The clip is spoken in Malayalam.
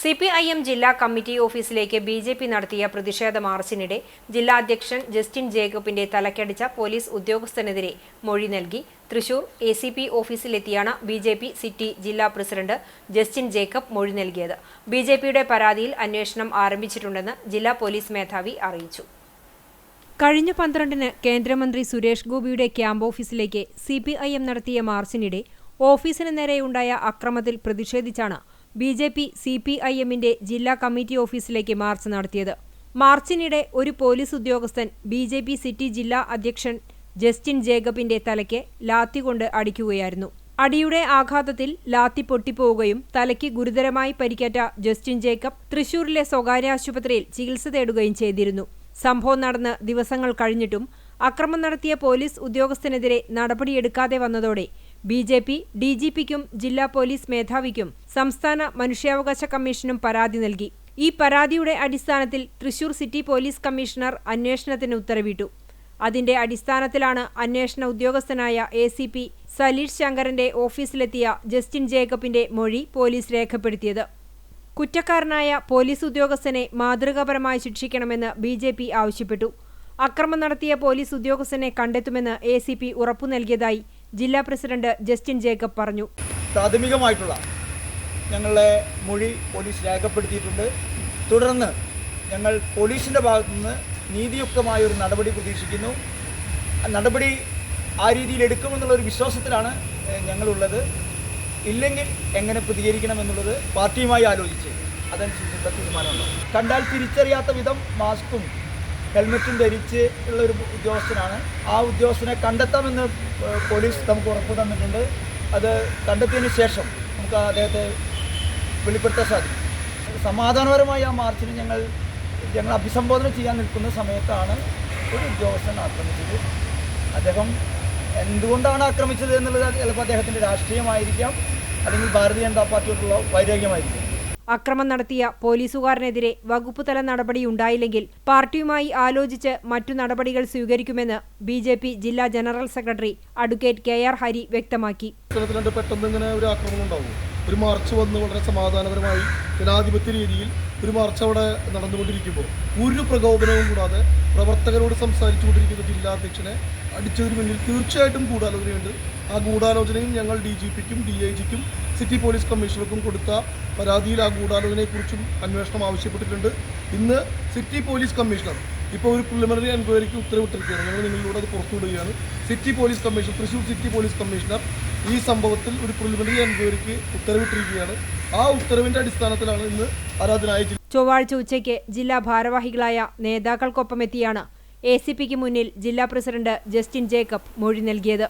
സി പി ഐ എം ജില്ലാ കമ്മിറ്റി ഓഫീസിലേക്ക് ബി ജെ പി നടത്തിയ പ്രതിഷേധ മാർച്ചിനിടെ ജില്ലാ അധ്യക്ഷൻ ജസ്റ്റിൻ ജേക്കബിന്റെ തലക്കടിച്ച പോലീസ് ഉദ്യോഗസ്ഥനെതിരെ മൊഴി നൽകി. തൃശൂർ എ സി പി ഓഫീസിലെത്തിയാണ് ബി ജെ പി സിറ്റി ജില്ലാ പ്രസിഡന്റ് ജസ്റ്റിൻ ജേക്കബ് മൊഴി നൽകിയത്. ബി ജെ പിയുടെ പരാതിയിൽ അന്വേഷണം ആരംഭിച്ചിട്ടുണ്ടെന്ന് ജില്ലാ പോലീസ് മേധാവി അറിയിച്ചു. കഴിഞ്ഞ പന്ത്രണ്ടിന് കേന്ദ്രമന്ത്രി സുരേഷ് ഗോപിയുടെ ക്യാമ്പ് ഓഫീസിലേക്ക് സി പി ഐ എം നടത്തിയ മാർച്ചിനിടെ ഓഫീസിന് നേരെയുണ്ടായ അക്രമത്തിൽ പ്രതിഷേധിച്ചാണ് B J P C P I എമ്മിന്റെ ജില്ലാ കമ്മിറ്റി ഓഫീസിലേക്ക് മാർച്ച് നടത്തിയത്. മാർച്ചിനിടെ ഒരു പോലീസ് ഉദ്യോഗസ്ഥൻ ബി ജെ പി സിറ്റി ജില്ലാ അധ്യക്ഷൻ ജസ്റ്റിൻ ജേക്കബിന്റെ തലയ്ക്ക് ലാത്തി കൊണ്ട് അടിക്കുകയായിരുന്നു. അടിയുടെ ആഘാതത്തിൽ ലാത്തി പൊട്ടിപ്പോവുകയും തലയ്ക്ക് ഗുരുതരമായി പരിക്കേറ്റ ജസ്റ്റിൻ ജേക്കബ് തൃശൂരിലെ സ്വകാര്യ ആശുപത്രിയിൽ ചികിത്സ തേടുകയും ചെയ്തിരുന്നു. സംഭവം നടന്ന് ദിവസങ്ങൾ കഴിഞ്ഞിട്ടും അക്രമം നടത്തിയ പോലീസ് ഉദ്യോഗസ്ഥനെതിരെ നടപടിയെടുക്കാതെ വന്നതോടെ B J P D G പിക്കും ജില്ലാ പോലീസ് മേധാവിക്കും സംസ്ഥാന മനുഷ്യാവകാശ കമ്മീഷനും പരാതി നൽകി. ഈ പരാതിയുടെ അടിസ്ഥാനത്തിൽ തൃശൂർ സിറ്റി പോലീസ് കമ്മീഷണർ അന്വേഷണത്തിന് ഉത്തരവിട്ടു. അതിന്റെ അടിസ്ഥാനത്തിലാണ് അന്വേഷണ ഉദ്യോഗസ്ഥനായ എ സി പി സലീഷ് ശങ്കറിന്റെ ഓഫീസിലെത്തിയ ജസ്റ്റിൻ ജേക്കബിന്റെ മൊഴി പോലീസ് രേഖപ്പെടുത്തിയത്. കുറ്റക്കാരനായ പോലീസ് ഉദ്യോഗസ്ഥനെ മാതൃകാപരമായി ശിക്ഷിക്കണമെന്ന് ബി ജെ പി ആവശ്യപ്പെട്ടു. അക്രമം നടത്തിയ പോലീസ് ഉദ്യോഗസ്ഥനെ കണ്ടെത്തുമെന്ന് എ സി പി ഉറപ്പു നൽകിയതായി ജില്ലാ പ്രസിഡന്റ് ജസ്റ്റിൻ ജേക്കബ് പറഞ്ഞു. പ്രാഥമികമായിട്ടുള്ള ഞങ്ങളുടെ മൊഴി പോലീസ് രേഖപ്പെടുത്തിയിട്ടുണ്ട്. തുടർന്ന് ഞങ്ങൾ പോലീസിന്റെ ഭാഗത്തു നിന്ന് നീതിയുക്തമായ ഒരു നടപടി പ്രതീക്ഷിക്കുന്നു. നടപടി ആ രീതിയിൽ എടുക്കുമെന്നുള്ള ഒരു വിശ്വാസത്തിലാണ് ഞങ്ങളുള്ളത്. ഇല്ലെങ്കിൽ എങ്ങനെ പ്രതികരിക്കണം എന്നുള്ളത് പാർട്ടിയുമായി ആലോചിച്ച് അതനുസരിച്ചുള്ള തീരുമാനമാണ് കണ്ടാൽ തിരിച്ചറിയാത്ത വിധം മാസ്കും ഹെൽമറ്റും ധരിച്ച് ഉള്ള ഒരു ഉദ്യോഗസ്ഥനാണ്. ആ ഉദ്യോഗസ്ഥനെ കണ്ടെത്താമെന്ന് പോലീസ് നമുക്ക് ഉറപ്പ് തന്നിട്ടുണ്ട്. അത് കണ്ടെത്തിയതിന് ശേഷം നമുക്ക് അദ്ദേഹത്തെ വെളിപ്പെടുത്താൻ സാധിക്കും. സമാധാനപരമായി ആ മാർച്ചിന് ഞങ്ങൾ ഞങ്ങൾ അഭിസംബോധന ചെയ്യാൻ നിൽക്കുന്ന സമയത്താണ് ഒരു ഉദ്യോഗസ്ഥൻ ആക്രമിച്ചത്. അദ്ദേഹം എന്തുകൊണ്ടാണ് ആക്രമിച്ചത് എന്നുള്ളത് ചിലപ്പോൾ അദ്ദേഹത്തിന്റെ രാഷ്ട്രീയമായിരിക്കാം അല്ലെങ്കിൽ ഭാരതീയ ജനതാ പാർട്ടിയോടുള്ള വൈരാഗ്യമായിരിക്കും. അക്രമം നടത്തിയ പോലീസുകാരനെതിരെ വകുപ്പുതല നടപടിയുണ്ടായില്ലെങ്കിൽ പാർട്ടിയുമായി ആലോചിച്ച് മറ്റു നടപടികൾ സ്വീകരിക്കുമെന്ന് ബി ജെ പി ജില്ലാ general secretary advocate K R Hari വ്യക്തമാക്കി. ഒരു ആക്രമണം ഒരു മാർച്ച് വന്ന് വളരെ സമാധാനപരമായി ജനാധിപത്യ രീതിയിൽ ഒരു മാർച്ച് അവിടെ നടന്നുകൊണ്ടിരിക്കുമ്പോൾ ഒരു പ്രകോപനവും കൂടാതെ പ്രവർത്തകരോട് സംസാരിച്ചുകൊണ്ടിരിക്കുന്ന ജില്ലാ അധ്യക്ഷനെ അടിച്ചതിന് മുന്നിൽ തീർച്ചയായിട്ടും ഗൂഢാലോചനയുണ്ട്. ആ ഗൂഢാലോചനയും ഞങ്ങൾ ഡി ജി പിക്കും ഡി ഐ ജിക്കും സിറ്റി പോലീസ് കമ്മീഷണർക്കും കൊടുത്ത പരാതിയിൽ ആ ഗൂഢാലോചനയെക്കുറിച്ചും അന്വേഷണം ആവശ്യപ്പെട്ടിട്ടുണ്ട്. ഇന്ന് സിറ്റി പോലീസ് കമ്മീഷണർ ഇപ്പോൾ ഒരു പ്രിലിമിനറി എൻക്വയറിക്ക് ഉത്തരവിട്ടിരിക്കുകയാണ്. ഞങ്ങൾ നിങ്ങളിലൂടെ അത് പുറത്തുവിടുകയാണ്. City police commissioner Thrissur city police commissioner ഈ സംഭവത്തിൽ ഒരു പ്രിലിമിനറി എൻക്വയറിക്ക് ഉത്തരവിട്ടിരിക്കുകയാണ്. ആ ഉത്തരവിന്റെ അടിസ്ഥാനത്തിലാണ് ഇന്ന് ആരാധനായ ചൊവ്വാഴ്ച ഉച്ചയ്ക്ക് ജില്ലാ ഭാരവാഹികളായ നേതാക്കൾക്കൊപ്പമെത്തിയാണ് എ സി പിക്ക് മുന്നിൽ ജില്ലാ പ്രസിഡന്റ് ജസ്റ്റിൻ ജേക്കബ് മൊഴി നൽകിയത്.